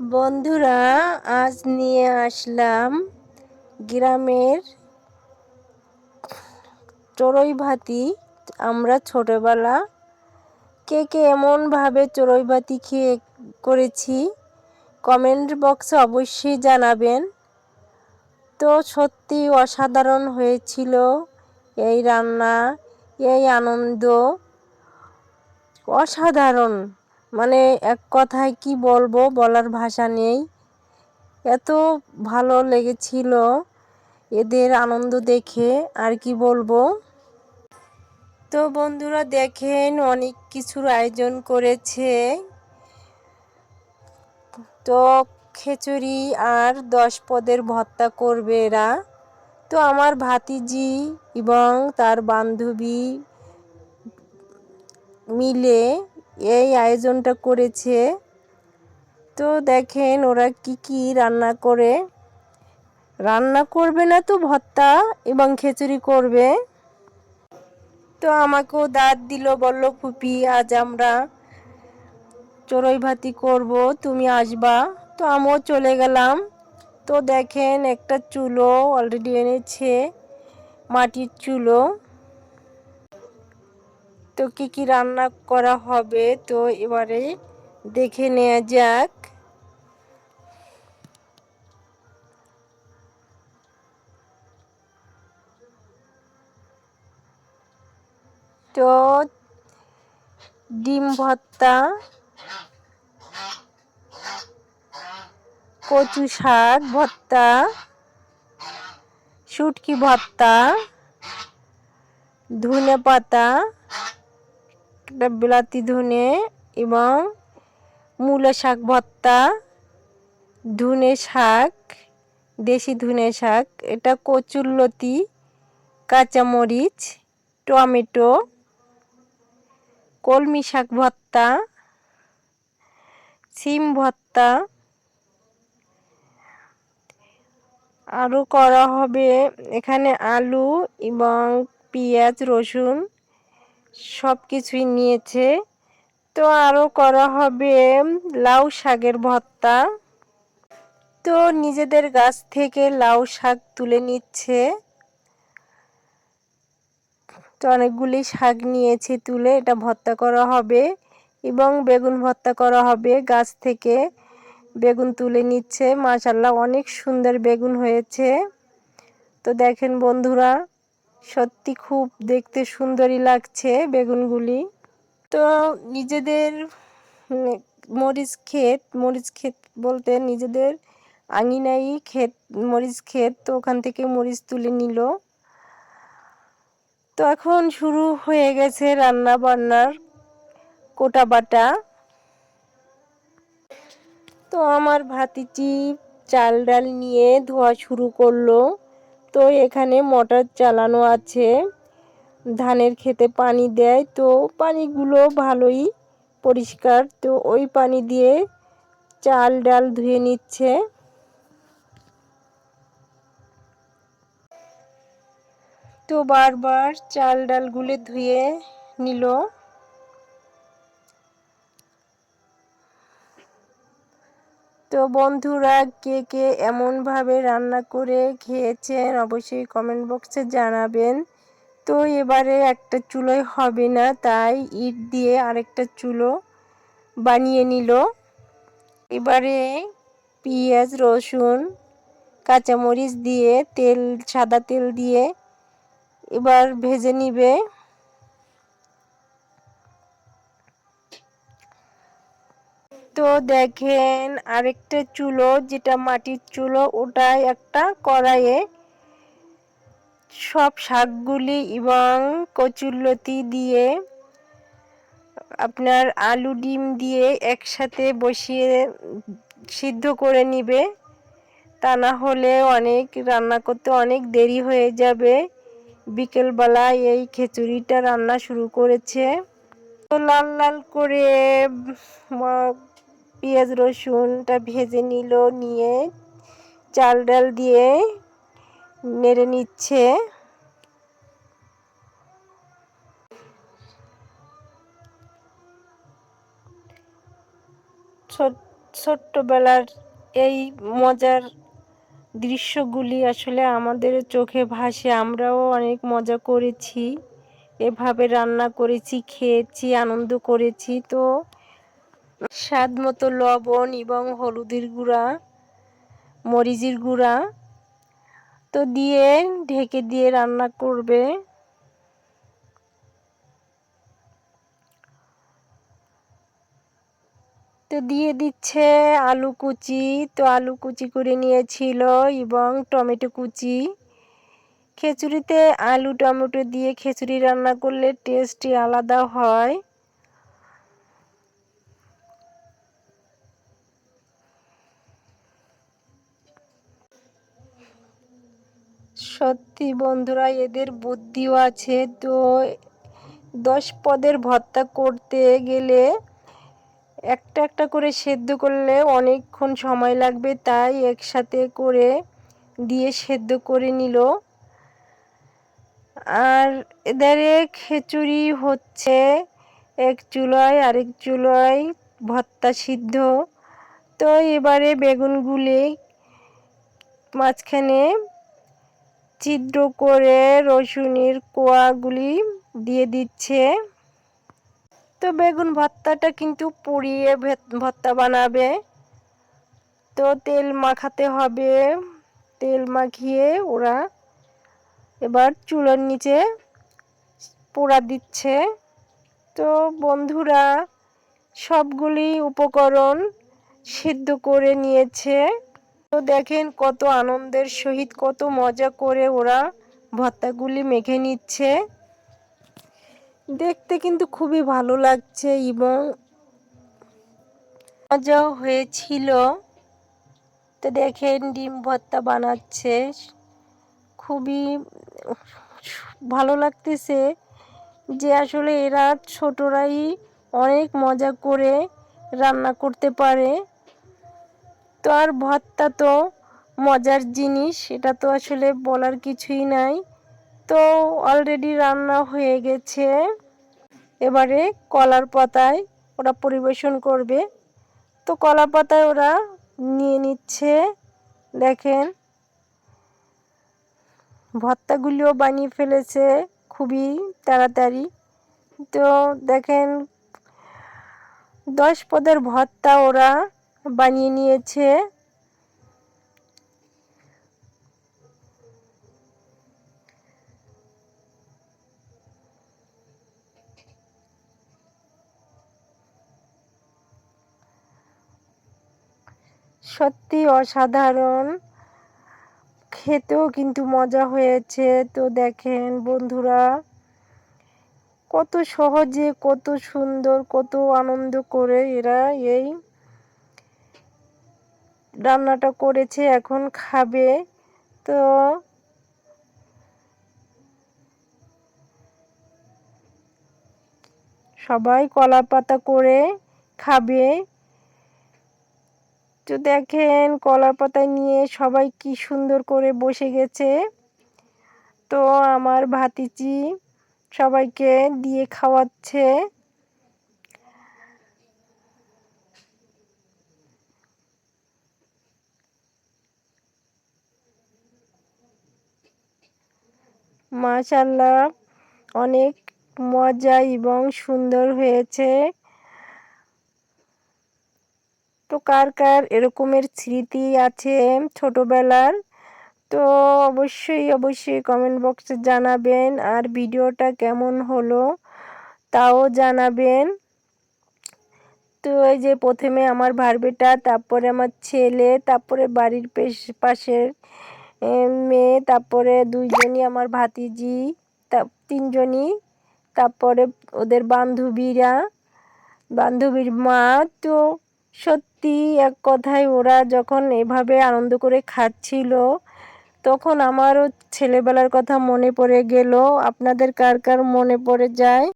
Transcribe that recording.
বন্ধুরা, আজ নিয়ে আসলাম গ্রামের চড়ুই ভাতি। আমরা ছোটোবেলা কে কে এমনভাবে চড়ুই ভাতি খেয়ে করেছি, কমেন্ট বক্সে অবশ্যই জানাবেন। তো সত্যি অসাধারণ হয়েছিল এই রান্না, এই আনন্দ। অসাধারণ। মানে এক কথায় কি বলব বলার ভাষা নেই। এত ভালো লেগেছিল এদের আনন্দ দেখে, আর কি বলব? তো বন্ধুরা, দেখেন অনেক কিছুর আয়োজন করেছে। তো খিচুড়ি আর দশ পদের ভত্তা করবে এরা। তো আমার ভাতিজি এবং তার বান্ধবী মিলে এই আয়োজনটা করেছে। তো দেখেন ওরা কি কি রান্না করে। রান্না করবে না তো ভর্তা এবং খিচুড়ি করবে। তো আমাকেও দাঁত দিল, বলল, ফুপি, আজ আমরা চড়ই ভাতি করব, তুমি আসবা। তো আমিও চলে গেলাম। তো দেখেন একটা চুলো অলরেডি এনেছে, মাটির চুলো। তো কি কি রান্না করা হবে তো এবারে দেখে নেওয়া যাক। তো ডিম ভর্তা, কচু শাক ভর্তা, শুটকি ভর্তা ধনে পাতা বিলাতি ধনে এবং মূলো শাক ভর্তা, ধুনে শাক, দেশি ধুনে শাক, এটা কচুরলতি কাঁচামরিচ, টমেটো, কলমি শাক ভর্তা, সিম ভর্তা। আরও করা হবে এখানে আলু এবং পেঁয়াজ, রসুন সব কিছুই নিয়েছে। তো আরও করা হবে লাউ শাকের ভর্তা। তো নিজেদের গাছ থেকে লাউ শাক তুলে নিচ্ছে। তো অনেকগুলি শাক নিয়েছে তুলে এটা ভর্তা করা হবে এবং বেগুন ভর্তা করা হবে গাছ থেকে। বেগুন তুলে নিচ্ছে মাশাল্লাহ অনেক সুন্দর বেগুন হয়েছে। তো দেখেন বন্ধুরা সত্যি খুব দেখতে সুন্দরই লাগছে বেগুনগুলি। তো নিজেদের মরিচ ক্ষেত মরিচ ক্ষেত বলতে নিজেদের আঙিনাই ক্ষেত, মরিচ ক্ষেত, তো ওখান থেকে মরিচ তুলে নিল। তো এখন শুরু হয়ে গেছে রান্না বান্নার কোটা বাটা। তো আমার ভাতিজি চাল ডাল নিয়ে ধোয়া শুরু করল। তো এখানে মোটর চালানো আছে। ধানের খেতে পানি দেয়, তো পানিগুলো ভালোই পরিষ্কার। তো ওই পানি দিয়ে চাল ডাল ধুয়ে নিচ্ছে। তো বারবার চাল ডালগুলো ধুয়ে নিল। তো বন্ধুরা, কে কে এমনভাবে রান্না করে খেয়েছেন অবশ্যই কমেন্ট বক্সে জানাবেন। তো এবারে একটা চুলোয় হবে না, তাই ইট দিয়ে আরেকটা চুলো বানিয়ে নিল। এবারে পেঁয়াজ, রসুন, কাঁচামরিচ দিয়ে, তেল, সাদা তেল দিয়ে এবার ভেজে নিবে। তো দেখেন আরেকটা চুলো, যেটা মাটির চুলো ওটাই একটা কড়াইয়ে সব শাকগুলি এবং কচুরলতি দিয়ে, আপনার আলু ডিম দিয়ে একসাথে বসিয়ে সিদ্ধ করে নিবে। তা না হলে অনেক রান্না করতে অনেক দেরি হয়ে যাবে। বিকেলবেলা এই খিচুড়িটা রান্না শুরু করেছে। তো লাল লাল করে পেঁয়াজ রসুনটা ভেজে নিল, নিয়ে চাল ডাল দিয়ে নেড়ে নিচ্ছে। ছোট্টবেলার এই মজার দৃশ্যগুলি আসলে আমাদের চোখে ভাসে। আমরাও অনেক মজা করেছি, এভাবে রান্না করেছি, খেয়েছি, আনন্দ করেছি। তো স্বাদ মতো লবণ এবং হলুদের গুঁড়া, মরিচের গুঁড়া তো দিয়ে ঢেকে দিয়ে রান্না করবে। তো দিয়ে দিচ্ছে আলু কুচি। তো আলু কুচি করে নিয়েছিল এবং টমেটো কুচি। খিচুড়িতে আলু, টমেটো দিয়ে খিচুড়ি রান্না করলে টেস্টই আলাদা হয়। সত্যি বন্ধুরা, এদের বুদ্ধিও আছে। তো দশ পদের ভর্তা করতে গেলে একটা একটা করে সেদ্ধ করলে অনেকক্ষণ সময় লাগবে, তাই একসাথে করে দিয়ে সেদ্ধ করে নিল। আর এদের খিচুড়ি হচ্ছে, এক চুলায় আরেক চুলায় ভর্তা সিদ্ধ। তো এবারে বেগুনগুলি মাঝখানে ছিদ্র করে রসুনের কোয়াগুলি দিয়ে দিচ্ছে। তো বেগুন ভর্তাটা কিন্তু পুড়িয়ে ভর্তা বানাবে। তো তেল মাখাতে হবে। তেল মাখিয়ে ওরা এবার চুলোর নিচে পোড়া দিচ্ছে। তো বন্ধুরা, সবগুলি উপকরণ সিদ্ধ করে নিয়েছে। তো দেখেন কত আনন্দের সহিত, কত মজা করে ওরা ভর্তাগুলি মেখে নিচ্ছে। দেখতে কিন্তু খুবই ভালো লাগছে এবং মজাও হয়েছিল। তো দেখেন ডিম ভর্তা বানাচ্ছে, খুবই ভালো লাগতেছে যে আসলে এরা ছোটরাই অনেক মজা করে রান্না করতে পারে। আর ভর্তা তো মজার জিনিস এটা তো আসলে বলার কিছুই নাই। তো অলরেডি রান্না হয়ে গেছে। এবারে কলার পাতায় ওরা পরিবেশন করবে। তো কলা পাতায় ওরা নিয়ে নিচ্ছে, দেখেন। ভর্তাগুলিও বানিয়ে ফেলেছে, খুবই তাড়াতাড়ি। তো দেখেন, দশ পদের ভর্তা ওরা বানিয়ে নিয়েছে। সত্যি অসাধারণ। খেতেও কিন্তু মজা হয়েছে। তো দেখেন বন্ধুরা, কত সহজে, কত সুন্দর, কত আনন্দ করে এরা এই রান্নাটা করেছে, এখন খাবে। তো সবাই কলা পাতা করে খাবে। তো দেখেন কলার পাতায় নিয়ে সবাই কি সুন্দর করে বসে গেছে। তো আমার ভাতিজি সবাইকে দিয়ে খাওয়াচ্ছে। মাশাল্লাহ অনেক মজা এবং সুন্দর হয়েছে। তো কার কার এরকমের স্মৃতি আছে ছোটোবেলার? তো অবশ্যই অবশ্যই কমেন্ট বক্সে জানাবেন। আর ভিডিওটা কেমন হলো তাও জানাবেন। তো এই যে প্রথমে আমার ভারবেটা, তারপরে আমার ছেলে, তারপরে বাড়ির পেশ, পাশের মেয়ে, তারপরে দুইজনই আমার ভাতিজি, তা, তিনজনই। তারপরে ওদের বান্ধবীরা, বান্ধবীর মা। তো সত্যি এক কথায় ওরা যখন এভাবে আনন্দ করে খাচ্ছিল, তখন আমারও ছেলেবেলার কথা মনে পড়ে গেল। আপনাদের কার কার মনে পড়ে যায়?